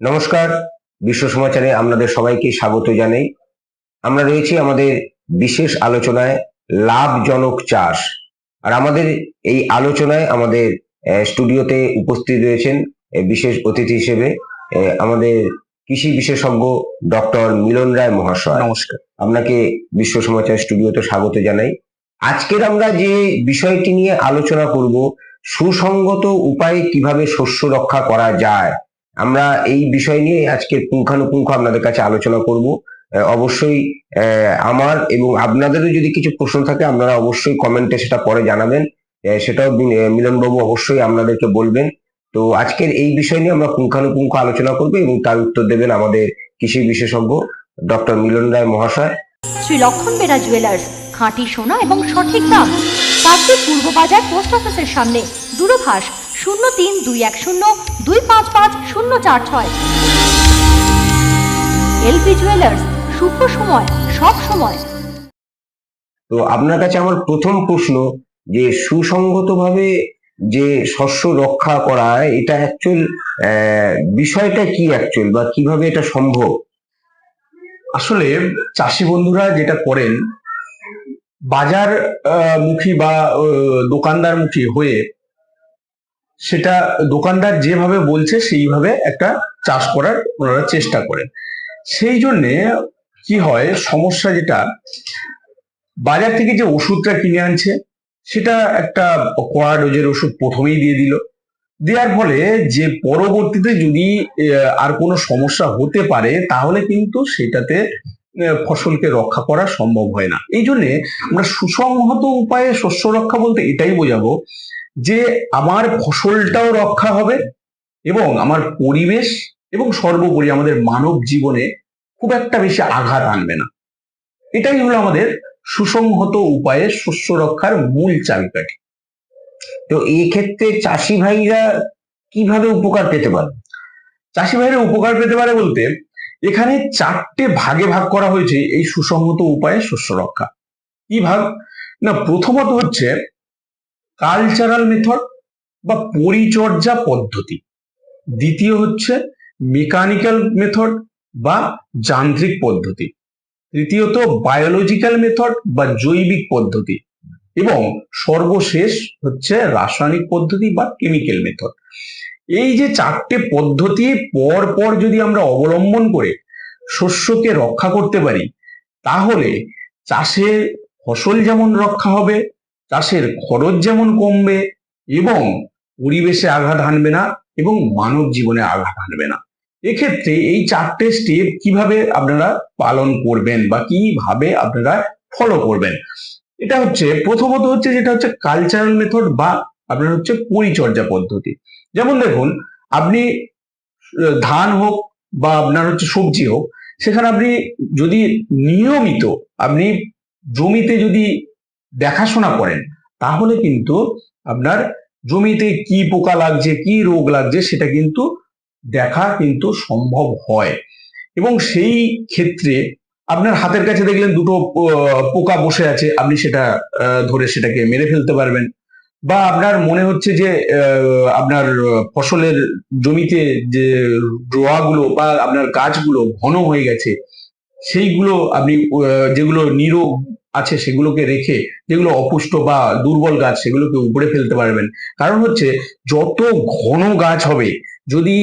নমস্কার বিশ্ব সমাচারে আপনাদের সবাইকে স্বাগত জানাই। আমরা রয়েছি আমাদের বিশেষ আলোচনায় লাভজনক চাষ। আর আমাদের এই আলোচনায় আমাদের স্টুডিওতে উপস্থিত রয়েছেন বিশেষ অতিথি হিসেবে আমাদের কৃষি বিশেষজ্ঞ ডক্টর মিলন রায় মহাশয়। নমস্কার। আপনাকে বিশ্ব সমাচার স্টুডিওতে স্বাগত জানাই। আজকের আমরা যে বিষয়টি নিয়ে আলোচনা করব সুসংগত উপায়ে কীভাবে শস্য রক্ষা করা যায় আমরা এই বিষয় নিয়ে আজকে পুঙ্খানুপুঙ্খ আপনাদের কাছে আলোচনা করব। অবশ্যই আমার এবং আপনাদেরও যদি কিছু প্রশ্ন থাকে, আপনারা অবশ্যই কমেন্টে সেটা পরে জানাবেন। সেটাও মিলনবাবু অবশ্যই আপনাদেরকে বলবেন। তো আজকের এই বিষয় নিয়ে আমরা পুঙ্খানুপুঙ্খ আলোচনা করব এবং তার উত্তর দেবেন আমাদের কৃষি বিশেষজ্ঞ ডক্টর মিলন রায় মহাশয়। শ্রী লক্ষণ বেরা জুয়েলার্স খাঁটি সোনা এবং সঠিক দাম। পূর্ব বাজার পোস্ট অফিসের সামনে, দূরভাষ শূন্য তিন দুই এক শূন্য দুই পাঁচ পাঁচ শূন্য চার ছয়। এলপি জুয়েলার্স, শুভ সময়, সব সময়। তো আপনার কাছে আমার প্রথম প্রশ্ন যে সুসংগতভাবে যে শস্য রক্ষা করা, এটা অ্যাকচুয়াল বিষয়টা কি অ্যাকচুয়াল বা কীভাবে এটা সম্ভব? আসলে চাষি বন্ধুরা যেটা করেন বাজার মুখী বা দোকানদার মুখী হয়ে সেটা দোকানদার যেভাবে বলছে, সেইভাবে একটা চাষ করার ওনারা চেষ্টা করেন। সেই জন্যে কি হয়, সমস্যা যেটা, বাজার থেকে যে ওষুধটা কিনে আনছে, সেটা একটা কড়া ডোজের ওষুধ প্রথমেই দিয়ে দিল। দেওয়ার ফলে যে পরবর্তীতে যদি আর কোনো সমস্যা হতে পারে, তাহলে কিন্তু সেটাতে ফসলকে রক্ষা করা সম্ভব হয় না। এই জন্যে আমরা সুসংহত উপায়ে শস্য রক্ষা বলতে এটাই বোঝাবো যে আমার ফসলটাও রক্ষা হবে এবং আমার পরিবেশ এবং সর্বোপরি আমাদের মানব জীবনে খুব একটা বেশি আঘাত আনবে না। এটাই হলো আমাদের সুসংহত উপায়ে শস্য রক্ষার মূল চাবিকাঠি। তো এই ক্ষেত্রে চাষি ভাইরা কীভাবে উপকার পেতে পারে? চাষি ভাইরা উপকার পেতে পারে বলতে এখানে চারটে ভাগে ভাগ করা হয়েছে এই সুসংহত উপায়ে শস্য রক্ষা। কি ভাগ? না, প্রথমত হচ্ছে কালচারাল মেথড বা পরিচর্যা পদ্ধতি। দ্বিতীয় হচ্ছে মেকানিক্যাল মেথড বা যান্ত্রিক পদ্ধতি। তৃতীয়ত বায়োলজিক্যাল মেথড বা জৈবিক পদ্ধতি। এবং সর্বশেষ হচ্ছে রাসায়নিক পদ্ধতি বা কেমিক্যাল মেথড এই যে চারটে পদ্ধতি পর পর যদি আমরা অবলম্বন করে শস্যকে রক্ষা করতে পারি, তাহলে চাষের ফসল যেমন রক্ষা হবে চাষের খরচ যেমন কমবে এবং পরিবেশে আঘাত হানবে না এবং মানব জীবনে আঘাত হানবে না। এক্ষেত্রে এই চারটে স্টেপ কীভাবে আপনারা পালন করবেন বা কীভাবে আপনারা ফলো করবেন? এটা হচ্ছে, প্রথমত হচ্ছে যেটা হচ্ছে কালচারাল মেথড বা আপনার হচ্ছে পরিচর্যা পদ্ধতি। যেমন দেখুন, আপনি ধান হোক বা আপনার হচ্ছে সবজি হোক, সেখানে আপনি যদি নিয়মিত আপনি জমিতে যদি দেখাশোনা করেন, তাহলে কিন্তু আপনার জমিতে কি পোকা লাগছে, কি রোগ লাগছে সেটা কিন্তু দেখা কিন্তু সম্ভব হয়। এবং সেই ক্ষেত্রে আপনার হাতের কাছে দেখলেন দুটো পোকা বসে আছে, আপনি সেটা ধরে সেটাকে মেরে ফেলতে পারবেন। বা আপনার মনে হচ্ছে যে আপনার ফসলের জমিতে যে রোয়াগুলো বা আপনার গাছগুলো ঘন হয়ে গেছে, সেইগুলো আপনি যেগুলো নিরোগ আছে সেগুলোকে রেখে যেগুলো অপুষ্ট বা দুর্বল গাছ সেগুলোকে উপরে ফেলতে পারবেন। কারণ হচ্ছে যত ঘন গাছ হবে, যদি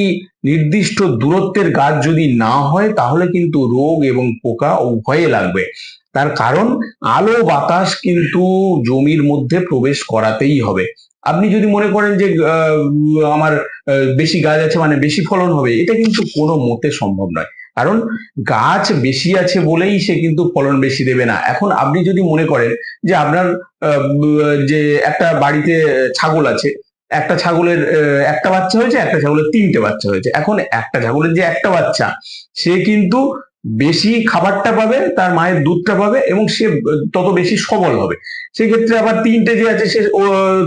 নির্দিষ্ট দূরত্বের গাছ যদি না হয়, তাহলে কিন্তু রোগ এবং পোকা উভয়ে লাগবে। তার কারণ আলো বাতাস কিন্তু জমির মধ্যে প্রবেশ করাতেই হবে। আপনি যদি মনে করেন যে আমার বেশি গাছ আছে মানে বেশি ফলন হবে, এটা কিন্তু কোনো মতে সম্ভব নয়। কারণ গাছ বেশি আছে বলেই সে কিন্তু ফলন বেশি দেবে না। এখন আপনি যদি মনে করেন যে আপনার যে একটা বাড়িতে ছাগল আছে, একটা ছাগলের একটা বাচ্চা হয়েছে, একটা ছাগলের তিনটে বাচ্চা হয়েছে। এখন একটা ছাগলের যে একটা বাচ্চা, সে কিন্তু বেশি খাবারটা পাবে, তার মায়ের দুধটা পাবে এবং সে তত বেশি সবল হবে। সেক্ষেত্রে আবার তিনটে যে আছে, সে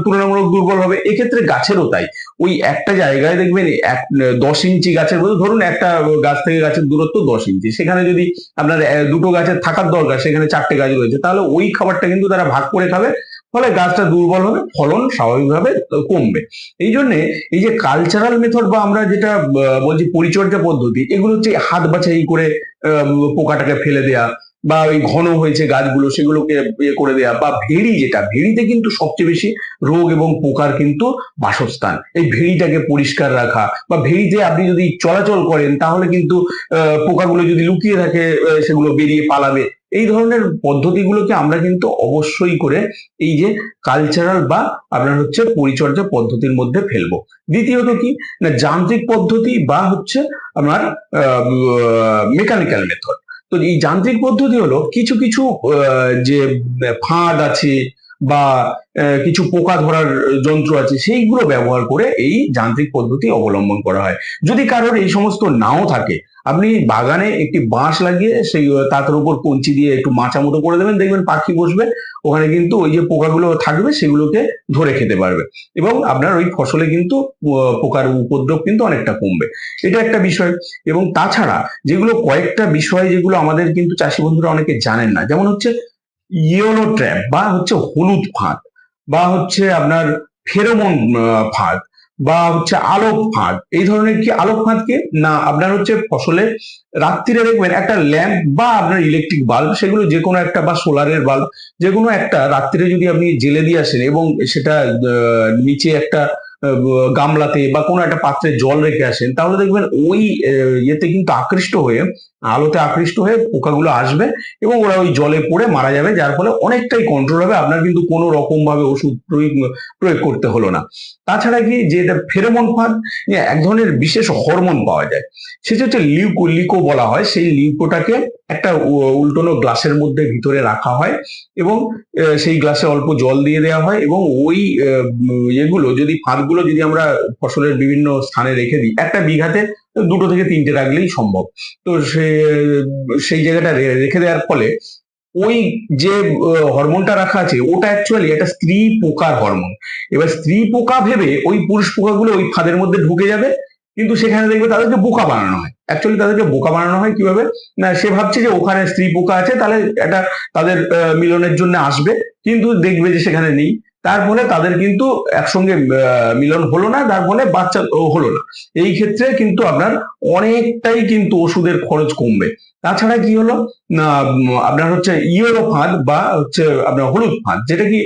তুলনামূলক দুর্বল হবে। এক্ষেত্রে গাছেরও তাই। ওই একটা জায়গায় দেখবেন, এক, দশ ইঞ্চি গাছের মধ্যে ধরুন একটা গাছ থেকে গাছের দূরত্ব দশ ইঞ্চি। সেখানে যদি আপনার দুটো গাছের থাকার দরকার, সেখানে চারটে গাছ রয়েছে, তাহলে ওই খাবারটা কিন্তু তারা ভাগ করে খাবে। ফলে গাছটা দুর্বল হবে, ফলন স্বাভাবিকভাবে কমবে। এই জন্যে এই যে কালচারাল মেথড বা আমরা যেটা বলছি পরিচর্যা পদ্ধতি, এগুলো হচ্ছে হাত বাছাই করে পোকাটাকে ফেলে দেয়া বা ওই ঘন হয়েছে গাছগুলো সেগুলোকে ইয়ে করে দেয়া বা ভেড়ি যেটা, ভেড়িতে কিন্তু সবচেয়ে বেশি রোগ এবং পোকার কিন্তু বাসস্থান। এই ভেড়িটাকে পরিষ্কার রাখা বা ভেড়িতে আপনি যদি চলাচল করেন তাহলে কিন্তু পোকাগুলো যদি লুকিয়ে থাকে সেগুলো বেরিয়ে পালাবে। এই ধরনের পদ্ধতিগুলোকে আমরা কিন্তু অবশ্যই করে এই যে কালচারাল বা আপনার হচ্ছে পরিচর্যা পদ্ধতির মধ্যে ফেলব। দ্বিতীয়ত কি? না, যান্ত্রিক পদ্ধতি বা হচ্ছে আমার মেকানিক্যাল মেথড তো এই যান্ত্রিক পদ্ধতি হলো কিছু কিছু যে ফাঁদ আছে বা কিছু পোকা ধরার যন্ত্র আছে সেইগুলো ব্যবহার করে এই যান্ত্রিক পদ্ধতি অবলম্বন করা হয়। যদি কারোর এই সমস্ত নাও থাকে আপনি বাগানে একটি বাঁশ লাগিয়ে সেই আহ, তার উপর কঞ্চি দিয়ে একটু মাচা মতো করে দেবেন দেখবেন পাখি বসবে ওখানে কিন্তু ওই যে পোকাগুলো থাকবে সেগুলোকে ধরে খেতে পারবে। এবং আপনার ওই ফসলে কিন্তু পোকার উপদ্রব কিন্তু অনেকটা কমবে। এটা একটা বিষয়। এবং তাছাড়া যেগুলো কয়েকটা বিষয় যেগুলো আমাদের কিন্তু চাষি বন্ধুরা অনেকে জানেন না যেমন হচ্ছে ইয়েলো ট্র্যাপ বা হচ্ছে হলুদ ফাঁদ বা হচ্ছে আপনার ফেরোমন ফাঁদ বা হচ্ছে আলোক ফাঁদ। এই ধরনের কি আলোক ফাঁদ কি? না, আপনার হচ্ছে ফসলের রাত্রিরে দেখবেন একটা ল্যাম্প বা আপনার ইলেকট্রিক বাল্ব সেগুলো যে কোনো একটা বা সোলারের বাল্ব যে কোনো একটা রাত্রিরে যদি আপনি জেলে দিয়ে আসেন এবং সেটা নিচে একটা গামলাতে বা কোনো একটা পাত্রে জল রেখে আসেন, তাহলে দেখবেন ওই ইয়েতে কিন্তু আকৃষ্ট হয়ে আলোতে আকৃষ্ট হয়ে পোকাগুলো আসবে এবং ওরা ওই জলে পড়ে মারা যাবে, যার ফলে অনেকটাই কন্ট্রোল হবে। আপনার কিন্তু কোনো রকম ভাবে ওষুধ প্রয়োগ প্রয়োগ করতে হলো না। তাছাড়া কি যে এটা ফেরোমন ফাঁদ এক ধরনের বিশেষ হরমোন পাওয়া যায়। সেটা হচ্ছে লিউকো লিকো বলা হয়। সেই লিউকোটাকে একটা উল্টোনো গ্লাসের মধ্যে ভিতরে রাখা হয় এবং সেই গ্লাসে অল্প জল দিয়ে দেওয়া হয় এবং ওই এগুলো যদি ফাঁদগুলো যদি আমরা ফসলের বিভিন্ন স্থানে রেখে দিই, একটা বিঘাতে দুটো থেকে তিনটে রাখলেই সম্ভব। তো সে, সেই জায়গাটা রেখে দেওয়ার ফলে ওই যে হরমোনটা রাখা আছে, ওটা অ্যাকচুয়ালি একটা স্ত্রী পোকার হরমোন এবার স্ত্রী পোকা ভেবে ওই পুরুষ পোকাগুলো ওই ফাঁদের মধ্যে ঢুকে যাবে, কিন্তু সেখানে দেখবে তাদেরকে বোকা বানানো হয়। অ্যাকচুয়ালি তাদেরকে বোকা বানানো হয় কীভাবে? না, সে ভাবছে যে ওখানে স্ত্রী পোকা আছে, তাহলে এটা তাদের মিলনের জন্য আসবে, কিন্তু দেখবে যে সেখানে নেই। তার ফলে তাদের কিন্তু একসঙ্গে মিলন হলো না, তার ফলে বাচ্চা হলো না। এই ক্ষেত্রে কিন্তু আপনার অনেকটাই কিন্তু ওষুধের খরচ কমবে। তাছাড়া কি হলো? আপনার হচ্ছে ইয়েলো ফাঁদ বা হচ্ছে আপনার হলুদ ফাঁদ যেটা কি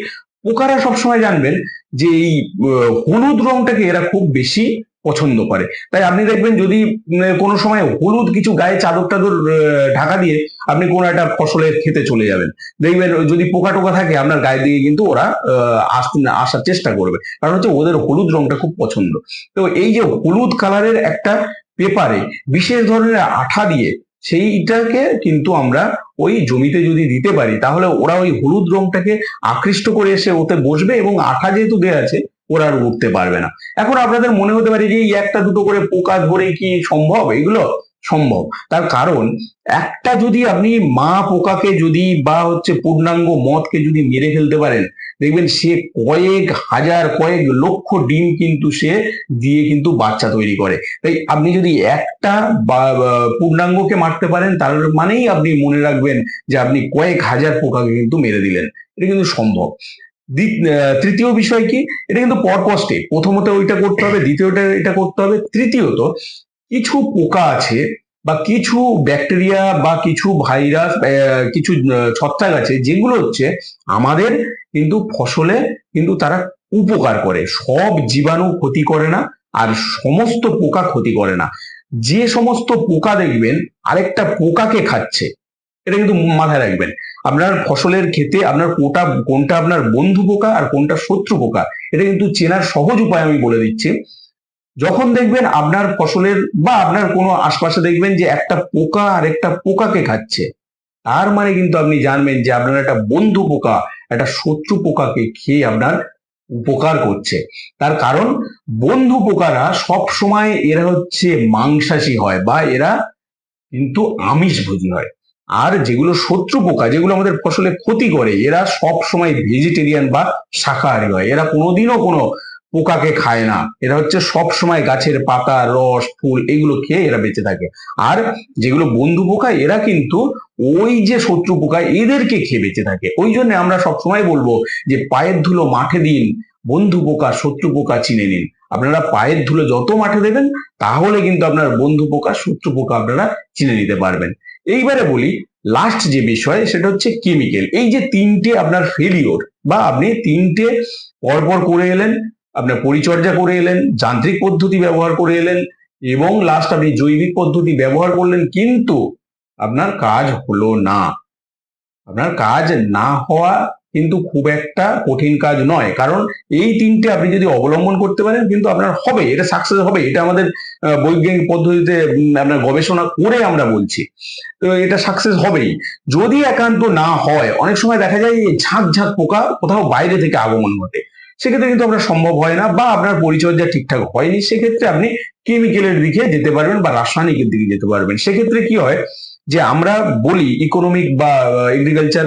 পোকারা সবসময় জানবেন যে এই হলুদ রংটাকে এরা খুব বেশি পছন্দ করে। তাই আপনি দেখবেন যদি কোনো সময় হলুদ কিছু গায়ে চাদর টাদর ঢাকা দিয়ে আপনি কোনো একটা ফসলের খেতে চলে যাবেন। দেখবেন যদি পোকা টোকা থাকে, আপনার গায়ে দিয়ে কিন্তু ওরা আসতে আসার চেষ্টা করবে। কারণ হচ্ছে ওদের হলুদ রংটা খুব পছন্দ। তো এই যে হলুদ কালারের একটা পেপারে বিশেষ ধরনের আঠা দিয়ে সেইটাকে কিন্তু আমরা ওই জমিতে যদি দিতে পারি, তাহলে ওরা ওই হলুদ রংটাকে আকৃষ্ট করে এসে ওতে বসবে এবং আঠা যেহেতু দেওয়া আছে ওরা আর উঠতে পারবে না। এখন আপনাদের মনে হতে পারে যে এই একটা দুটো করে পোকা ধরে কি সম্ভব? এগুলো সম্ভব। তার কারণ, একটা যদি আপনি মা পোকাকে যদি বা হচ্ছে পূর্ণাঙ্গ মদকে যদি মেরে ফেলতে পারেন, দেখবেন সে কয়েক হাজার, কয়েক লক্ষ ডিম কিন্তু সে দিয়ে কিন্তু বাচ্চা তৈরি করে। তাই আপনি যদি একটা পূর্ণাঙ্গকে মারতে পারেন, তার মানেই আপনি মনে রাখবেন যে আপনি কয়েক হাজার পোকাকে কিন্তু মেরে দিলেন। এটা কিন্তু সম্ভব। তৃতীয় বিষয় কি? এটা কিন্তু পরপর স্টেপ প্রথমত ওইটা করতে হবে, দ্বিতীয়টা এটা করতে হবে। তৃতীয়ত, কিছু পোকা আছে বা কিছু ব্যাকটেরিয়া বা কিছু ভাইরাস কিছু ছত্রাক আছে, যেগুলো হচ্ছে আমাদের কিন্তু ফসলে কিন্তু তারা উপকার করে। সব জীবাণু ক্ষতি করে না, আর সমস্ত পোকা ক্ষতি করে না। যে সমস্ত পোকা দেখবেন, আরেকটা পোকাকে খাচ্ছে, এটা কিন্তু মাথায় রাখবেন। আপনার ফসলের ক্ষেতে আপনার কোটা কোনটা আপনার বন্ধু পোকা আর কোনটা শত্রু পোকা, এটা কিন্তু চেনার সহজ উপায় আমি বলে দিচ্ছি। যখন দেখবেন আপনার ফসলের বা আপনার কোনো আশপাশে দেখবেন যে একটা পোকা আর একটা পোকাকে খাচ্ছে, তার মানে কিন্তু আপনি জানবেন যে আপনার একটা বন্ধু পোকা, একটা শত্রু পোকাকে খেয়ে আপনার উপকার করছে। তার কারণ, বন্ধু পোকারা সব সময় এরা হচ্ছে মাংসাশী হয় বা এরা কিন্তু আমিষভোজী হয়। আর যেগুলো শত্রু পোকা, যেগুলো আমাদের ফসলে ক্ষতি করে, এরা সব সময় ভেজিটেরিয়ান বা শাকাহারী হয়। এরা কোনোদিনও কোনো পোকাকে খায় না। এরা হচ্ছে সব সময় গাছের পাতা, রস, ফুল এগুলো খেয়ে এরা বেঁচে থাকে। আর যেগুলো বন্ধু পোকা, এরা কিন্তু ওই যে শত্রু পোকা, এদেরকে খেয়ে বেঁচে থাকে। ওই জন্য আমরা সবসময় বলব যে পায়ের ধুলো মাঠে দিন, বন্ধু পোকা, শত্রু পোকা চিনে নিন। আপনারা পায়ের ধুলো যত মাঠে দেবেন, তাহলে কিন্তু আপনার বন্ধু পোকা, শত্রু পোকা আপনারা চিনে নিতে পারবেন। এইবারে বলি লাস্ট যে বিষয় সেটা হচ্ছে কেমিক্যাল এই যে তিনটে আপনার ফেলিওর বা আপনি তিনটে পরপর করে এলেন, আপনার পরিচর্যা করে এলেন, যান্ত্রিক পদ্ধতি ব্যবহার করে এলেন এবং লাস্ট আপনি জৈবিক পদ্ধতি ব্যবহার করলেন কিন্তু আপনার কাজ হলো না। আপনার কাজ না হওয়া কিন্তু খুব একটা কঠিন কাজ নয়। কারণ এই তিনটে আপনি যদি অবলম্বন করতে পারেন, কিন্তু আপনার হবে, এটা সাকসেস হবে, এটা আমাদের বৈজ্ঞানিক পদ্ধতিতে আপনার গবেষণা করে আমরা বলছি। তো এটা সাকসেস হবেই। যদি একান্ত না হয়, অনেক সময় দেখা যায় ঝাঁক ঝাঁক পোকা কোথাও বাইরে থেকে আগমন ঘটে। সেক্ষেত্রে কিন্তু আপনার সম্ভব হয় না বা আপনার পরিচর্যা ঠিকঠাক হয়নি। সেক্ষেত্রে আপনি কেমিক্যালের দিকে যেতে পারবেন বা রাসায়নিকের দিকে যেতে পারবেন। সেক্ষেত্রে কি হয় যে আমরা বলি ইকোনমিক বা এগ্রিকালচার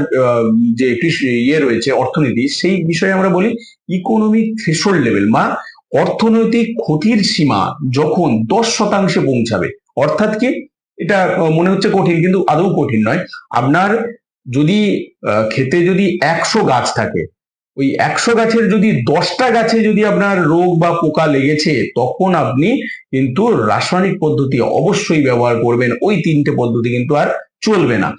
যে কৃষি ইয়ে রয়েছে, অর্থনীতি, সেই বিষয়ে আমরা বলি ইকোনমিক থ্রেশোল্ড লেভেল বা অর্থনৈতিক ক্ষতির সীমা যখন দশ শতাংশে পৌঁছাবে। অর্থাৎ কি? এটা মনে হচ্ছে কঠিন কিন্তু আদৌ কঠিন নয়। আপনার যদি ক্ষেতে যদি একশো গাছ থাকে ওই একশো গাছের যদি দশটা গাছে যদি আপনার রোগ বা পোকা লেগেছে, তখন আপনি কিন্তু রাসায়নিক পদ্ধতি অবশ্যই ব্যবহার করবেন। ওই তিনটে পদ্ধতি কিন্তু আর চলবে না।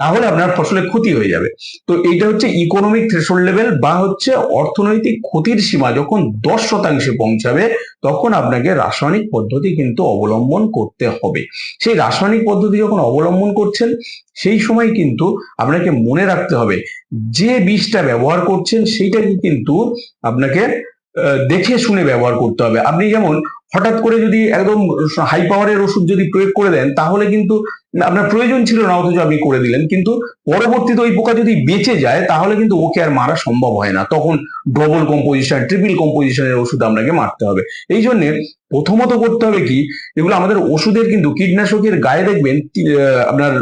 তাহলে আপনার ফসলের ক্ষতি হয়ে যাবে। তো এইটা হচ্ছে ইকোনমিক থ্রেশোল্ড লেভেল বা হচ্ছে অর্থনৈতিক ক্ষতির সীমা। যখন দশ শতাংশে পৌঁছাবে, তখন আপনাকে রাসায়নিক পদ্ধতি কিন্তু অবলম্বন করতে হবে। সেই রাসায়নিক পদ্ধতি যখন অবলম্বন করছেন, সেই সময় কিন্তু আপনাকে মনে রাখতে হবে, যে বীজটা ব্যবহার করছেন, সেইটাকে কিন্তু আপনাকে দেখে শুনে ব্যবহার করতে হবে। আপনি যেমন হঠাৎ করে যদি একদম হাই পাওয়ারের ওষুধ যদি প্রয়োগ করে দেন, তাহলে কিন্তু আপনার প্রয়োজন ছিল না, অথচ আপনি করে দিলেন। কিন্তু পরবর্তীতে ওই পোকা যদি বেঁচে যায়, তাহলে কিন্তু ওকে আর মারা সম্ভব হয় না। তখন ডবল কম্পোজিশন ট্রিপল কম্পোজিশনের ওষুধ আপনাকে মারতে হবে। এই জন্য প্রথমত করতে হবে কি, এগুলো আমাদের ওষুধের কিন্তু কীটনাশকের গায়ে দেখবেন আপনার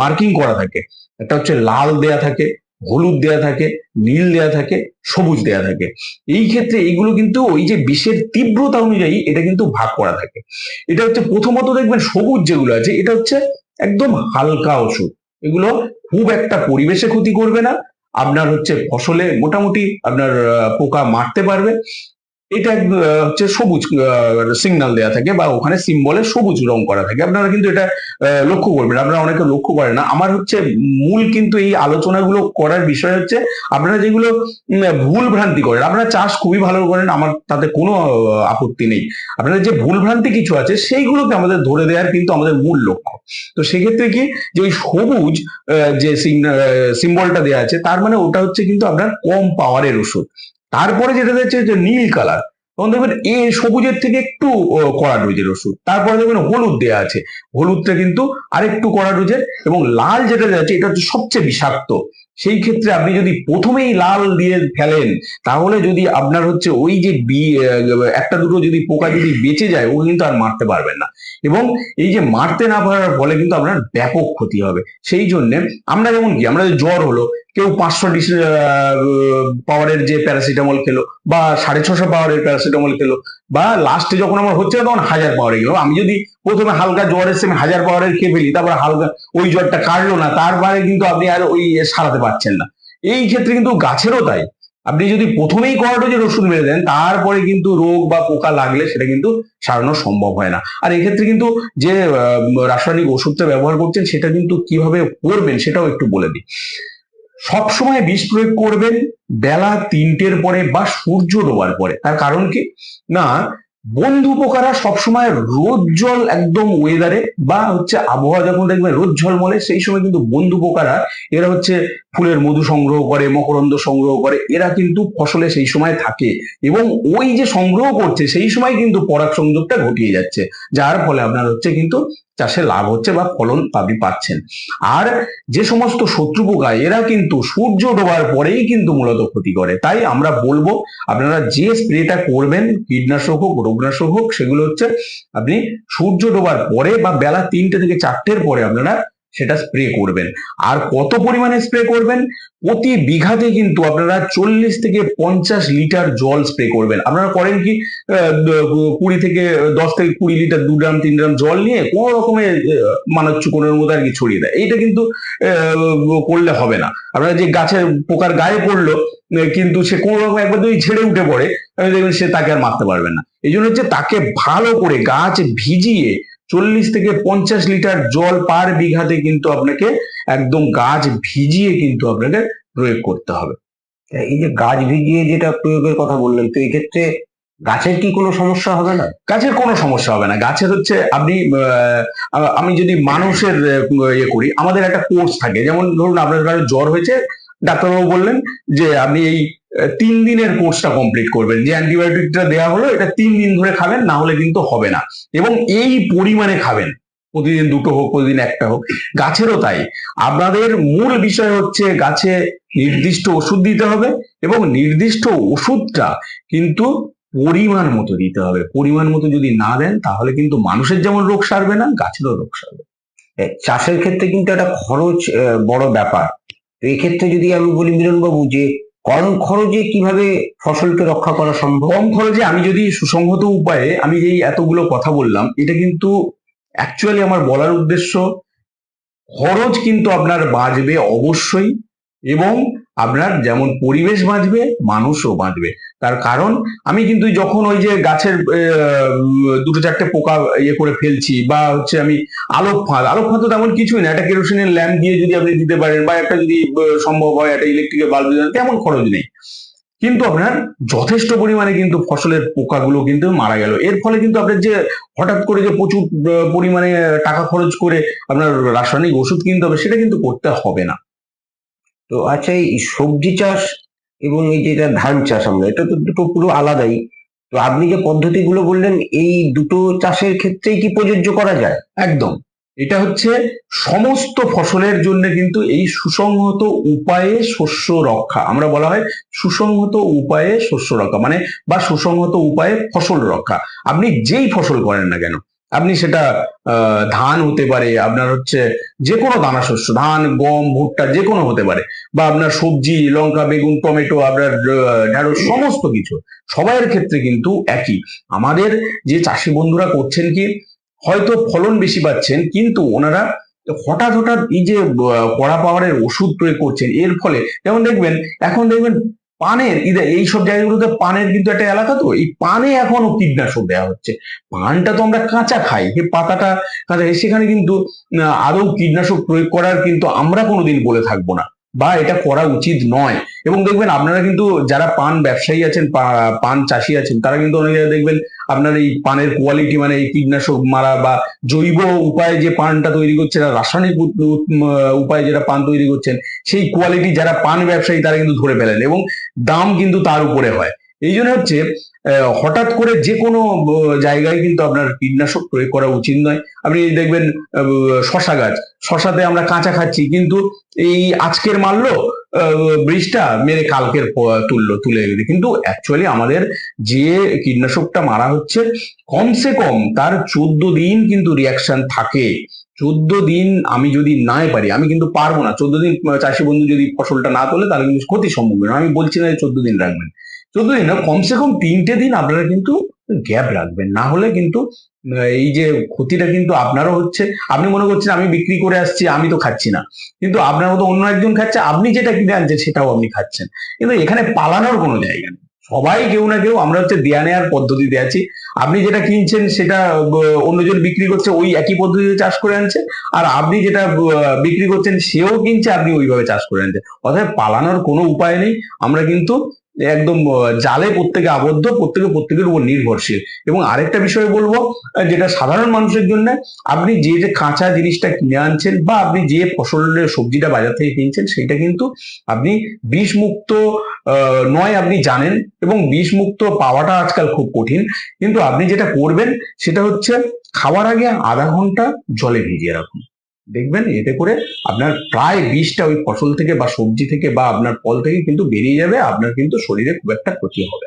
মার্কিং করা থাকে। একটা হচ্ছে লাল দেয়া থাকে। হলুদ দেয়া থাকে, নীল দেয়া থাকে, সবুজ দেয়া থাকে। এই ক্ষেত্রে এইগুলো কিন্তু ওই যে বিষের তীব্রতা অনুযায়ী এটা কিন্তু ভাগ করা থাকে। এটা হচ্ছে প্রথমত দেখবেন সবুজ যেগুলো আছে, এটা হচ্ছে একদম হালকা ওষুধ এগুলো খুব একটা পরিবেশে ক্ষতি করবে না। আপনার হচ্ছে ফসলে মোটামুটি আপনার পোকা মারতে পারবে। এটা হচ্ছে সবুজ সিগন্যাল দেওয়া থাকে বা ওখানে সিম্বলে সবুজ রং করা থাকে। আপনারা কিন্তু এটা লক্ষ্য করবেন। আপনারা অনেকে লক্ষ্য করেন না। আমার হচ্ছে মূল কিন্তু এই আলোচনাগুলো করার বিষয় হচ্ছে, আপনারা যেগুলো ভুল ভ্রান্তি করেন, আপনারা চাষ খুবই ভালো করেন, আমার তাতে কোনো আপত্তি নেই। আপনাদের যে ভুল ভ্রান্তি কিছু আছে, সেইগুলোকে আমাদের ধরে দেওয়ার কিন্তু আমাদের মূল লক্ষ্য। তো সেক্ষেত্রে কি, যে ওই সবুজ যে সিম্বলটা দেওয়া আছে, তার মানে ওটা হচ্ছে কিন্তু আপনার কম পাওয়ারের ওষুধ। তারপরে যেটা দেখছে যে নীল কালার। তখন দেখবেন এ সবুজের থেকে একটু কড়া ডোজের ওষুধ। তারপরে দেখবেন হলুদ দেওয়া আছে। হলুদটা কিন্তু আরেকটু কড়া ডোজের এবং লাল যেটা দেওয়া আছে, এটা হচ্ছে সবচেয়ে বিষাক্ত। সেই ক্ষেত্রে আপনি যদি প্রথমেই লাল দিয়ে ফেলেন, তাহলে যদি আপনার হচ্ছে ওই যে বি একটা দুটো যদি পোকা যদি বেঁচে যায়, ও কিন্তু আর মারতে পারবেন না। এবং এই যে মারতে না পারার ফলে কিন্তু আপনার ব্যাপক ক্ষতি হবে। সেই জন্য আমরা যেমন কি, আমরা যে জ্বর হলো কেউ পাঁচশো ডিস পাওয়ারের যে প্যারাসিটামল খেলো, বা সাড়ে ছশো পাওয়ারের প্যারাসিটামল খেলো, বা লাস্টে যখন আমার হচ্ছে তখন হাজার পাওয়ারে গেলো। আমি যদি প্রথমে হালকা জ্বর এসে আমি হাজার পাওয়ারের খেয়ে ফেলি, তারপর হালকা ওই জ্বরটা কাটলো না, তারপরে কিন্তু আপনি আর ওই সারাতে পারছেন না। এই ক্ষেত্রে কিন্তু গাছেরও তাই। আপনি যদি প্রথমেই করাডোজের ওষুধ মেরে দেন, তারপরে কিন্তু রোগ বা পোকা লাগলে সেটা কিন্তু সারানো সম্ভব হয় না। আর এক্ষেত্রে কিন্তু যে রাসায়নিক ওষুধটা ব্যবহার করছেন, সেটা কিন্তু কীভাবে করবেন সেটাও একটু বলে দিই। সবসময় বিষ প্রয়োগ করবেন বেলা তিনটের পরে বা সূর্য ডোবার পরে। তার কারণ কি? না, বন্ধু পোকারা সবসময় রোদ জল একদম ওয়েদারে বা হচ্ছে আবহাওয়া যখন দেখবেন রোদ ঝলমলে, সেই সময় কিন্তু বন্ধু পোকারা এরা হচ্ছে ফুলের মধু সংগ্রহ করে, মকরন্দ সংগ্রহ করে, এরা কিন্তু ফসলে সেই সময় থাকে এবং ওই যে সংগ্রহ করছে, সেই সময় কিন্তু পরাগ সংযোগটা ঘটিয়ে যাচ্ছে। যার ফলে আপনার হচ্ছে কিন্তু চাষে লাভ হচ্ছে বা ফলন পাবি পাচ্ছেন। আর যে সমস্ত শত্রু পোকা, এরা কিন্তু সূর্য ডোবার পরেই কিন্তু মূলত ক্ষতি করে। তাই আমরা বলব, আপনারা যে স্প্রেটা করবেন, কীটনাশক হোক, রোগনাশক হোক, সেগুলো হচ্ছে আপনি সূর্য ডোবার পরে বা বেলা তিনটে থেকে চারটের পরে আপনারা সেটা স্প্রে করবেন। আর কত পরিমাণে স্প্রে করবেন? প্রতি বিঘাতে কিন্তু আপনারা চল্লিশ থেকে পঞ্চাশ লিটার জল স্প্রে করবেন। আপনারা করেন কি? কুড়ি থেকে, দশ থেকে কুড়ি লিটার, দু ড্রাম তিন ড্রাম জল নিয়ে কোনো রকমের মানচ্চুকনের মতো আর কি ছড়িয়ে দেয়। এইটা কিন্তু করলে হবে না। আপনারা যে গাছের পোকার গায়ে পড়ল কিন্তু সে কোনো রকম একবার যদি ছেড়ে উঠে পড়ে দেখবেন সে তাকে আর মারতে পারবেন না। এই জন্য হচ্ছে তাকে ভালো করে গাছ ভিজিয়ে চল্লিশ থেকে পঞ্চাশ লিটার জল পার বিঘাতে কিন্তু আপনাকে একদম গাছ ভিজিয়ে কিন্তু আপনাকে প্রয়োগ করতে হবে। এই যে গাছ ভিজিয়ে যেটা প্রয়োগের কথা বললেন, তো এই ক্ষেত্রে গাছের কি কোনো সমস্যা হবে না? গাছের কোনো সমস্যা হবে না। গাছের হচ্ছে আপনি আমি যদি মানুষের ইয়ে করি, আমাদের একটা কোর্স থাকে। যেমন ধরুন আপনার জ্বর হয়েছে, ডাক্তারবাবু বললেন যে আপনি এই তিন দিনের কোর্সটা কমপ্লিট করবেন যে অ্যান্টিবায়োটিকটা দেওয়া হলো, এটা তিন দিন ধরে খাবেন, না হলে কিন্তু হবে না। এবং এই পরিমাণে খাবেন। প্রতিদিন দুটো হোক, প্রতিদিন একটা হোক। গাছেরও তাই। আপনাদের মূল বিষয় হচ্ছে গাছে নির্দিষ্ট ওষুধ দিতে হবে এবং নির্দিষ্ট ওষুধটা কিন্তু পরিমাণ মতো দিতে হবে। পরিমাণ মতো যদি না দেন, তাহলে কিন্তু মানুষের যেমন রোগ সারবে না, গাছেরও রোগ সারবে। চাষের ক্ষেত্রে কিন্তু একটা খরচ বড় ব্যাপার। তো এই ক্ষেত্রে যদি আমি বলি, মিলনবাবু, যে কম খরচে কীভাবে ফসলকে রক্ষা করা সম্ভব? কম খরচে আমি যদি সুসংহত উপায়ে আমি যেই এতগুলো কথা বললাম, এটা কিন্তু অ্যাকচুয়ালি আমার বলার উদ্দেশ্য, খরচ কিন্তু আপনার বাঁচবে অবশ্যই এবং আপনার যেমন পরিবেশ বাঁচবে, মানুষও বাঁচবে। তার কারণ, আমি কিন্তু যখন ওই যে গাছের দুটো চারটে পোকা ইয়ে করে ফেলছি বা হচ্ছে আমি আলোক ফাঁদ আলোক ফাঁদ তো তেমন কিছুই না, একটা কেরোসিনের ল্যাম্প দিয়ে যদি আপনি দিতে পারেন বা একটা যদি সম্ভব হয় একটা ইলেকট্রিকের বাল্ব দিতে তেমন খরচ নেই। কিন্তু আপনার যথেষ্ট পরিমাণে কিন্তু ফসলের পোকাগুলো কিন্তু মারা গেল। এর ফলে কিন্তু আপনার যে হঠাৎ করে যে প্রচুর পরিমাণে টাকা খরচ করে আপনার রাসায়নিক ওষুধ কিনতে হবে, সেটা কিন্তু করতে হবে না। তো আচ্ছা এই সবজি চাষ এবং এই যেটা ধান চাষ আমরা, এটা তো দুটো পুরো আলাদাই। তো আপনি যে পদ্ধতিগুলো বললেন, এই দুটো চাষের ক্ষেত্রেই কি প্রযোজ্য করা যায়? একদম। এটা হচ্ছে সমস্ত ফসলের জন্য কিন্তু এই সুসংহত উপায়ে শস্য রক্ষা। আমরা বলা হয় সুসংহত উপায়ে শস্য রক্ষা মানে বা সুসংহত উপায়ে ফসল রক্ষা। আপনি যেই ফসল করেন না কেন আপনি সেটা ধান হতে পারে, আপনার হচ্ছে যে কোনো দানা শস্য, ধান, গম, ভুট্টা যে কোনো হতে পারে, বা আপনার সবজি, লঙ্কা, বেগুন, টমেটো, আপনার ঢেঁড়স, সমস্ত কিছু, সবাইয়ের ক্ষেত্রে কিন্তু একই। আমাদের যে চাষি বন্ধুরা করছেন কি, হয়তো ফলন বেশি পাচ্ছেন, কিন্তু ওনারা হঠাৎ হঠাৎ এই যে কড়া পাওয়ারের ওষুধ প্রয়োগ করছেন, এর ফলে, যেমন দেখবেন, এখন দেখবেন পানের এইসব এই সব জায়গাগুলোতে পানের কিন্তু একটা এলাকা তো, এই পানে এখনও কীটনাশক দেওয়া হচ্ছে। পানটা তো আমরা কাঁচা খাই যে পাতাটা কাঁচা সেখানে কিন্তু আদৌ কীটনাশক প্রয়োগ করার কিন্তু আমরা কোনোদিন বলে থাকব না, বা এটা করা উচিত নয়। এবং দেখবেন আপনারা কিন্তু যারা পান ব্যবসায়ী আছেন পান চাষি আছেন, তারা কিন্তু অনেক জায়গায় দেখবেন আপনার এই পানের কোয়ালিটি মানে এই কীটনাশক মারা বা জৈব উপায়ে যে পানটা তৈরি করছে রাসায়নিক উপায়ে যেটা পান তৈরি করছেন, সেই কোয়ালিটি যারা পান ব্যবসায়ী তারা কিন্তু ধরে ফেলেন এবং দাম কিন্তু তার উপরে হয়। এই জন্য হচ্ছে হঠাৎ করে যে কোনো জায়গায় কিন্তু আপনার কীটনাশক প্রয়োগ করা উচিত নয়। আপনি দেখবেন শশা গাছ, শশাতে আমরা কাঁচা খাচ্ছি, কিন্তু এই আজকের মারলো বৃষ্টিটা মেরে কালকের তুললো, তুলে কিন্তু অ্যাকচুয়ালি আমাদের যে কীটনাশকটা মারা হচ্ছে, কমসে কম তার চোদ্দ দিন কিন্তু রিয়াকশন থাকে। চোদ্দ দিন আমি যদি নাই পারি, আমি কিন্তু পারব না। চোদ্দ দিন চাষি বন্ধু যদি ফসলটা না তোলে, তাহলে কিন্তু ক্ষতি সম্ভব হয়। আমি বলছি না চোদ্দ দিন রাখবেন। চোদ্দ দিন না, কমসে কম তিনটে দিন আপনারা কিন্তু গ্যাপ রাখবেন। না হলে কিন্তু এই যে ক্ষতিটা কিন্তু আপনারও হচ্ছে। আপনি মনে করছেন আমি বিক্রি করে আসছি, আমি তো খাচ্ছি না। কিন্তু আপনার মতো অন্য একজন খাচ্ছে, আপনি যেটা কিনে আনছেন সেটাও আপনি খাচ্ছেন। কিন্তু এখানে পালানোর কোনো জায়গা নেই। সবাই কেউ না কেউ আমরা হচ্ছে দেয়া নেওয়ার পদ্ধতিতে আছি। আপনি যেটা কিনছেন সেটা অন্যজন বিক্রি করছে, ওই একই পদ্ধতিতে চাষ করে আনছে। আর আপনি যেটা বিক্রি করছেন সেও কিনছে, আপনি ওইভাবে চাষ করে আনছেন। অর্থাৎ পালানোর কোনো উপায় নেই। আমরা কিন্তু একদম জালে প্রত্যেকে আবদ্ধ প্রত্যেকে প্রত্যেকের উপর নির্ভরশীল। এবং আরেকটা বিষয় বলব যেটা সাধারণ মানুষের জন্য আপনি যে যে কাঁচা জিনিসটা কিনে আনছেন বা আপনি যে ফসলের সবজিটা বাজার থেকে কিনছেন সেটা কিন্তু আপনি বিষ মুক্ত আহ, নয় আপনি জানেন এবং বিষ মুক্ত পাওয়াটা আজকাল খুব কঠিন। কিন্তু আপনি যেটা করবেন সেটা হচ্ছে খাওয়ার আগে আধা ঘণ্টা জলে ভিজিয়ে রাখুন। দেখবেন এতে করে আপনার প্রায় বিষটা ওই ফসল থেকে বা সবজি থেকে বা আপনার ফল থেকে কিন্তু বেরিয়ে যাবে আপনার কিন্তু শরীরে খুব একটা ক্ষতি হবে।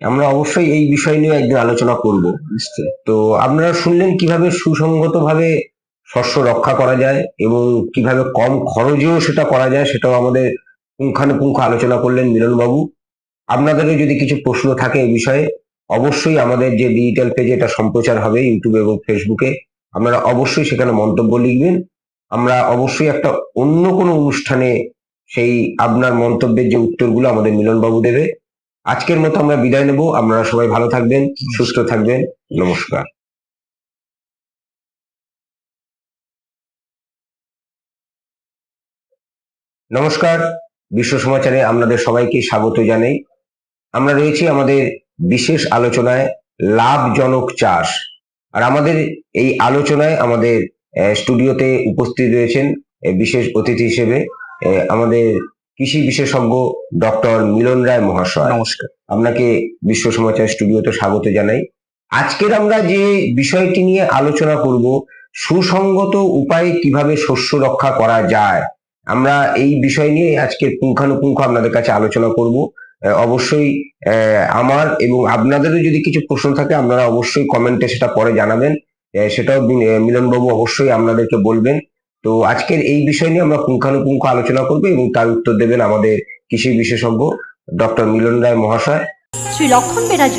আমরা অবশ্যই এই বিষয় নিয়ে একদিন আলোচনা করব। তো আপনারা শুনলেন কীভাবে সুসংগত ভাবে শস্য রক্ষা করা যায় এবং কীভাবে কম খরচেও সেটা করা যায় সেটাও আমাদের পুঙ্খানুপুঙ্খ আলোচনা করলেন মিলনবাবু। আপনাদেরও যদি কিছু প্রশ্ন থাকে এই বিষয়ে অবশ্যই আমাদের যে ডিজিটাল পেজে এটা সম্প্রচার হবে ইউটিউবে এবং ফেসবুকে আপনারা অবশ্যই সেখানে মন্তব্য লিখবেন। আমরা অবশ্যই একটা অন্য কোনো অনুষ্ঠানে সেই আপনার মন্তব্যের যে উত্তরগুলো আমাদের মিলনবাবু দেবে। আজকের মতো আমরা বিদায় নেব। আপনারা সবাই ভালো থাকবেন, সুস্থ থাকবেন। নমস্কার। নমস্কার। বিশ্ব সমাচারে আপনাদের সবাইকে স্বাগত জানাই। আমরা রয়েছি আমাদের বিশেষ আলোচনায় লাভজনক চাষ। আর আমাদের এই আলোচনায় আমাদের স্টুডিওতে উপস্থিত রয়েছেন বিশেষ অতিথি হিসেবে আমাদের কৃষি বিশেষজ্ঞ ডক্টর মিলন রায় মহাশয়। নমস্কার। আপনাকে বিশ্ব সমাচার স্টুডিওতে স্বাগত জানাই। আজকের আমরা যে বিষয়টি নিয়ে আলোচনা করব সুসংগত উপায়ে কীভাবে শস্য রক্ষা করা যায় আমরা এই বিষয় নিয়ে আজকের পুঙ্খানুপুঙ্খ আপনাদের কাছে আলোচনা করব। অবশ্যই আমার এবং আপনাদেরও যদি কিছু প্রশ্ন থাকে, আপনারা অবশ্যই কমেন্টে সেটা পরে জানাবেন। সেটাও মিলনবাবু অবশ্যই আপনাদেরকে বলবেন। তো আজকের এই বিষয় নিয়ে আমরা পুঙ্খানুপুঙ্খ আলোচনা করব এবং তার উত্তর দেবেন আমাদের কৃষি বিশেষজ্ঞ ডক্টর মিলন রায় মহাশয়। শ্রী লক্ষণ